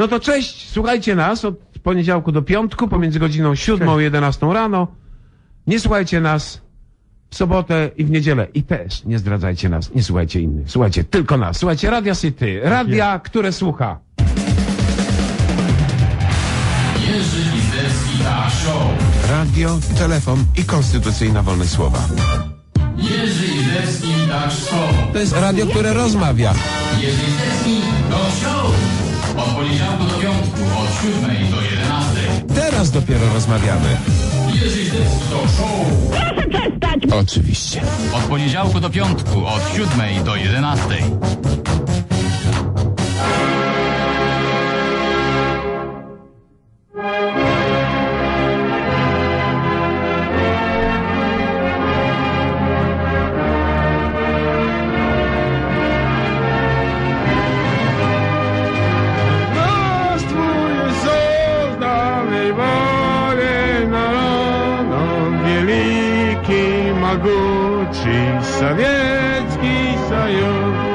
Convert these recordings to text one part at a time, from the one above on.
No to cześć, słuchajcie nas od poniedziałku do piątku, pomiędzy godziną 7 a 11 rano. Nie słuchajcie nas w sobotę i w niedzielę. I też nie zdradzajcie nas, nie słuchajcie innych. Słuchajcie tylko nas. Słuchajcie Radia City, radia, które słucha. Jerzy Talk Show. Radio, telefon i konstytucyjna wolność słowa. Jerzy Show. To jest radio, które rozmawia. Jerzy 7 do 11. Teraz dopiero rozmawiamy. Jerzy Talk Show. Oczywiście. Od poniedziałku do piątku, od 7 do 11. Могучий Советский Союз.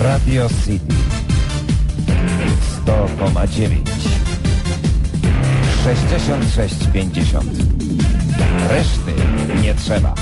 Radio City. 100,9 66,50 Reszty nie trzeba.